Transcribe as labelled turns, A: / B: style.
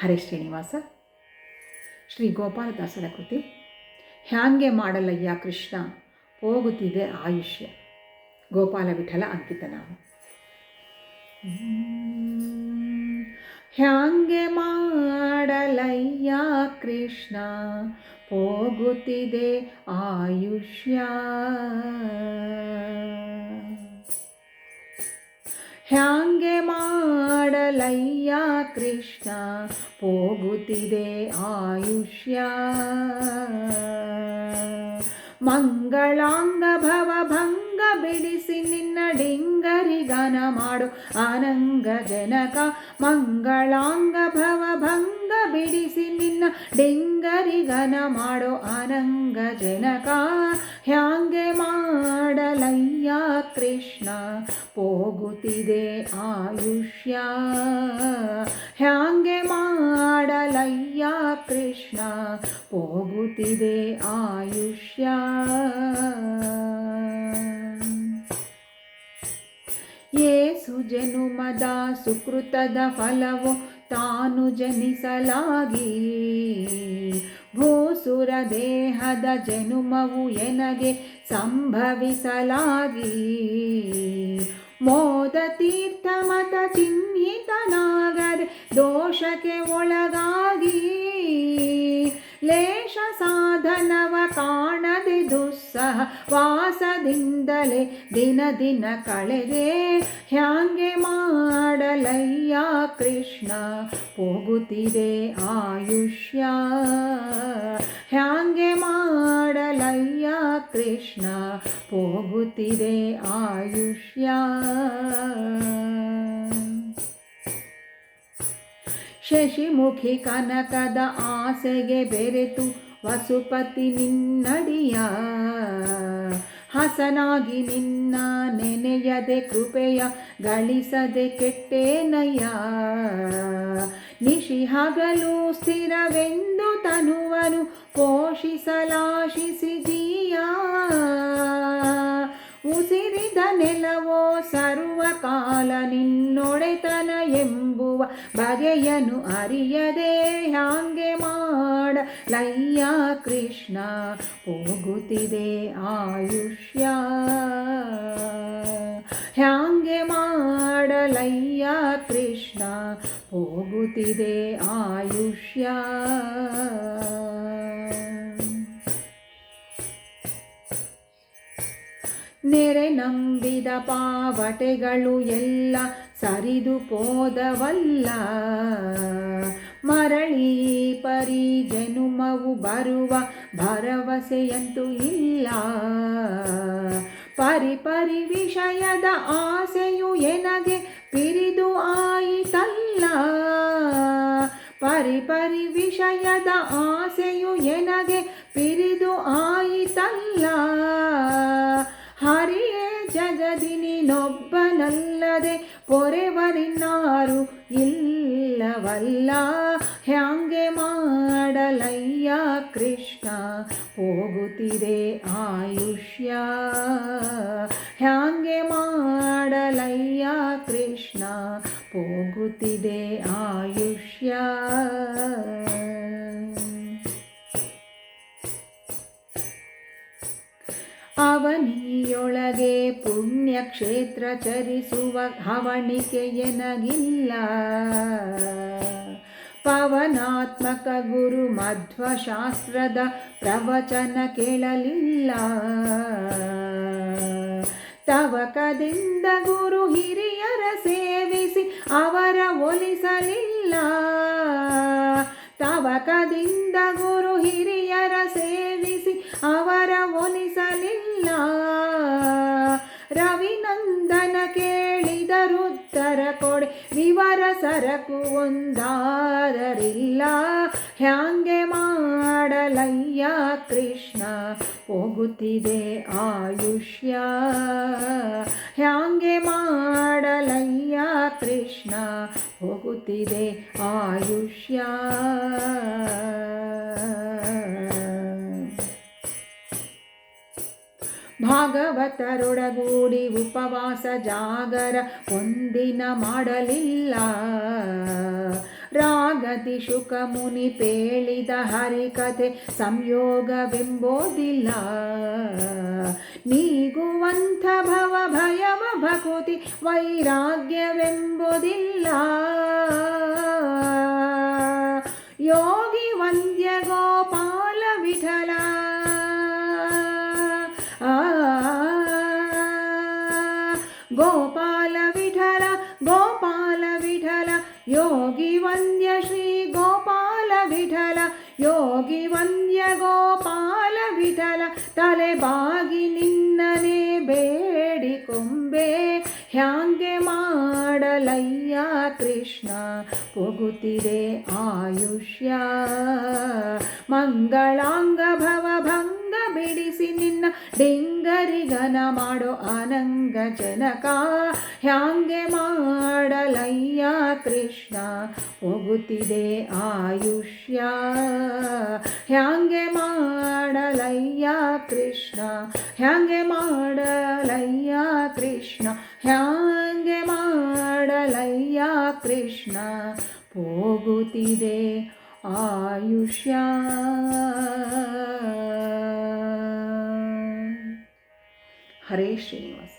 A: ಹರೇ ಶ್ರೀನಿವಾಸ. ಶ್ರೀ ಗೋಪಾಲದಾಸರ ಕೃತಿ. ಹ್ಯಾಂಗೆ ಮಾಡಲಯ್ಯ ಕೃಷ್ಣ? ಹೋಗುತ್ತಿದೆ ಆಯುಷ್ಯ. ಗೋಪಾಲ ವಿಠಲ ಅಂಕಿತ ನಾವು. ಹ್ಯಾಂಗೆ ಮಾಡಲಯ್ಯ ಕೃಷ್ಣ? ಹೋಗುತ್ತಿದೆ ಆಯುಷ್ಯ. ಮಾಡಲಯ್ಯ ಕೃಷ್ಣ ಹೋಗುತ್ತಿದೆ ಆಯುಷ್ಯ ಮಂಗಳಾಂಗ ಭವ ಭಂಗ ಬಿಡಿಸಿ ನಿನ್ನ ಡಿಂಗರಿಗನ ಮಾಡು. ಆನಂಗ ಜನಕ ಮಂಗಳಾಂಗ ಭವ ಭಂಗ ಬಿಡಿಸಿ ನಿನ್ನ ಡಿಂಗರಿಗನ ಮಾಡು. ಆನಂಗ ಜನಕ ಹ್ಯಾಂಗೆ ಮಾಡಲಯ್ಯ ಕೃಷ್ಣ? ಹೋಗುತ್ತಿದೆ ಆಯುಷ್ಯ. ಹ್ಯಾಂಗೆ ಮಾಡಲಯ್ಯ ಕೃಷ್ಣ? ಹೋಗುತ್ತಿದೆ ಆಯುಷ್ಯ. ಏಸು ಜನುಮದ ಸುಕೃತದ ಫಲವು ತಾನು ಜನಿಸಲಾಗಿ. ಭೂಸುರ ದೇಹದ ಜನುಮವು ಎನಗೆ ಸಂಭವಿಸಲಾಗಿ. ಮೋದ ತೀರ್ಥ ಮತ ಚಿಹ್ನಿತನಾಗದೆ ದೋಷಕ್ಕೆ ಒಳಗಾಗಿ. ಲೇಷ ಸಾಧನವ ಕಾಣದೆ ದುಸ್ಸಹ ವಾಸದಿಂದಲೇ ದಿನ ದಿನ ಕಳೆದೆ. ಹ್ಯಾಂಗೆ ಮಾಡಲಯ್ಯ ಕೃಷ್ಣ? ಹೋಗುತ್ತಿದೆ ಆಯುಷ್ಯ. ಹ್ಯಾಂಗೆ ಮಾಡಲಯ್ಯ ಕೃಷ್ಣ? ಹೋಗುತ್ತಿದೆ ಆಯುಷ್ಯ. ಶಶಿಮುಖಿ ಕನಕದ ಆಸೆಗೆ ಬೆರೆತು ವಸುಪತಿ ನಿನ್ನಡಿಯ ಹಸನಾಗಿ ನಿನ್ನ ನೆನೆಯದೆ ಕೃಪೆಯ ಗಳಿಸದೆ ಕೆಟ್ಟೇನಯ್ಯ. ನಿಶಿ ಹಗಲು ಸ್ಥಿರವೆಂದು ತನುವನು ಪೋಷಿಸಲಾಶಿಸಿದೀಯ. ಉಸಿರಿದ ನೆಲವೋ ಸರ್ವಕಾಲ ನಿನ್ನೊಡೆತನ ಎಂಬುವ ಬಗೆಯನು ಅರಿಯದೆ ಹಾಗೆ ಮಾಡ? ಲಯ್ಯ ಕೃಷ್ಣ, ಹೋಗುತ್ತಿದೆ ಆಯುಷ್ಯ. ಹ್ಯಾಂಗೆ ಮಾಡಲಯ್ಯ ಕೃಷ್ಣ, ಹೋಗುತ್ತಿದೆ ಆಯುಷ್ಯ. ನೆರೆ ನಂಬಿದ ಪಾವಟೆಗಳು ಎಲ್ಲ ಸರಿದು ಪೋದವಲ್ಲ ಮರಳಿ ಪರಿ ಜನುಮವು ಬರುವ ಭರವಸೆಯಂತೂ ಇಲ್ಲ. ಪರಿ ಪರಿ ವಿಷಯದ ಆಸೆಯು ಎನಗೆ ಪಿರಿದು ಆಯಿತಲ್ಲ. ಪರಿ ಪರಿ ವಿಷಯದ ಆಸೆಯು ಎನಗೆ ಪಿರಿದು ಆಯಿತಲ್ಲ. ಜಗದಿನಿನೊಬ್ಬನಲ್ಲದೆ ಪೊರೆವರಿನಾರು ಇಲ್ಲವಲ್ಲ. ಹ್ಯಾಂಗೆ ಮಾಡಲಯ್ಯ ಕೃಷ್ಣ? ಹೋಗುತ್ತಿದೆ ಆಯುಷ್ಯ. ಹ್ಯಾಂಗೆ ಮಾಡಲಯ್ಯ ಕೃಷ್ಣ? ಹೋಗುತ್ತಿದೆ ಆಯುಷ್ಯ. ಅವನಿಯೊಳಗೆ ಪುಣ್ಯಕ್ಷೇತ್ರ ಚರಿಸುವ ಹವಣಿಕೆ ಎನಗಿಲ್ಲ ಪವನಾತ್ಮಕ ಗುರು ಮಧ್ವಶಾಸ್ತ್ರದ ಪ್ರವಚನ ಕೇಳಲಿಲ್ಲ. ತವಕದಿಂದ ಗುರು ಹಿರಿಯರ ಸೇವಿಸಿ ಅವರ ಒಲಿಸಲಿಲ್ಲ. ತವಕದಿಂದ ಗುರು ಕೊಡೆ. ವಿವರ ಸರಕು ಒಂದಾದರಿಲ್ಲ. ಹ್ಯಾಂಗೆ ಮಾಡಲಯ್ಯ ಕೃಷ್ಣ? ಹೋಗುತ್ತಿದೆ ಆಯುಷ್ಯ. ಹ್ಯಾಂಗೆ ಮಾಡಲಯ್ಯ ಕೃಷ್ಣ? ಹೋಗುತ್ತಿದೆ ಆಯುಷ್ಯ. ಭಾಗವತರೊಡಗೂಡಿ ಉಪವಾಸ ಜಾಗರ ಒಂದಿನ ಮಾಡಲಿಲ್ಲ. ರಾಗತಿ ಶುಕ ಮುನಿ ಪೇಳಿದ ಹರಿಕಥೆ ಸಂಯೋಗವೆಂಬೋದಿಲ್ಲ. ನೀಗುವಂಥ ಭವ ಭಯವ ಭಕುತಿ ವೈರಾಗ್ಯವೆಂಬುದಿಲ್ಲ. ಗೋಪಾಲ ವಿಠಲ ಗೋಪಾಲ ವಿಠಲ ಯೋಗಿ ವಂದ್ಯ ಶ್ರೀ ಗೋಪಾಲ ವಿಠಲ ಯೋಗಿ ವಂದ್ಯ ಗೋಪಾಲ ವಿಠಲ ತಲೆ ಬಾಗಿ ನಿನ್ನನೆ ಬೇಡಿಕೊಂಬೆ ಹ್ಯಾಂಗೆ ಮಾಡಲಯ್ಯ ಕೃಷ್ಣ ಹೋಗುತ್ತಿದೆ ಆಯುಷ್ಯ. ಮಂಗಳಾಂಗ ಭವ ಭಂಗ ಬಿಡಿಸಿ ನಿನ್ನ ಡಿಂಗರಿಗನ ಮಾಡೋ ಆನಂಗ ಜನಕ, ಹ್ಯಾಂಗೆ ಮಾಡಲಯ್ಯ ಕೃಷ್ಣ ಹೋಗುತ್ತಿದೆ ಆಯುಷ್ಯ. ಹ್ಯಾಂಗೆ ಮಾಡಲಯ್ಯ ಕೃಷ್ಣ, ಹ್ಯಾಂಗೆ ಮಾಡಲಯ್ಯ ಕೃಷ್ಣ, ಹ್ಯಾಂಗೆ ಮಾಡಲಯ್ಯ ಕೃಷ್ಣ ಹೋಗುತ್ತಿದೆ ಆಯುಷ್ಯ. ಹರೇ ಶ್ರೀನಿವಾಸ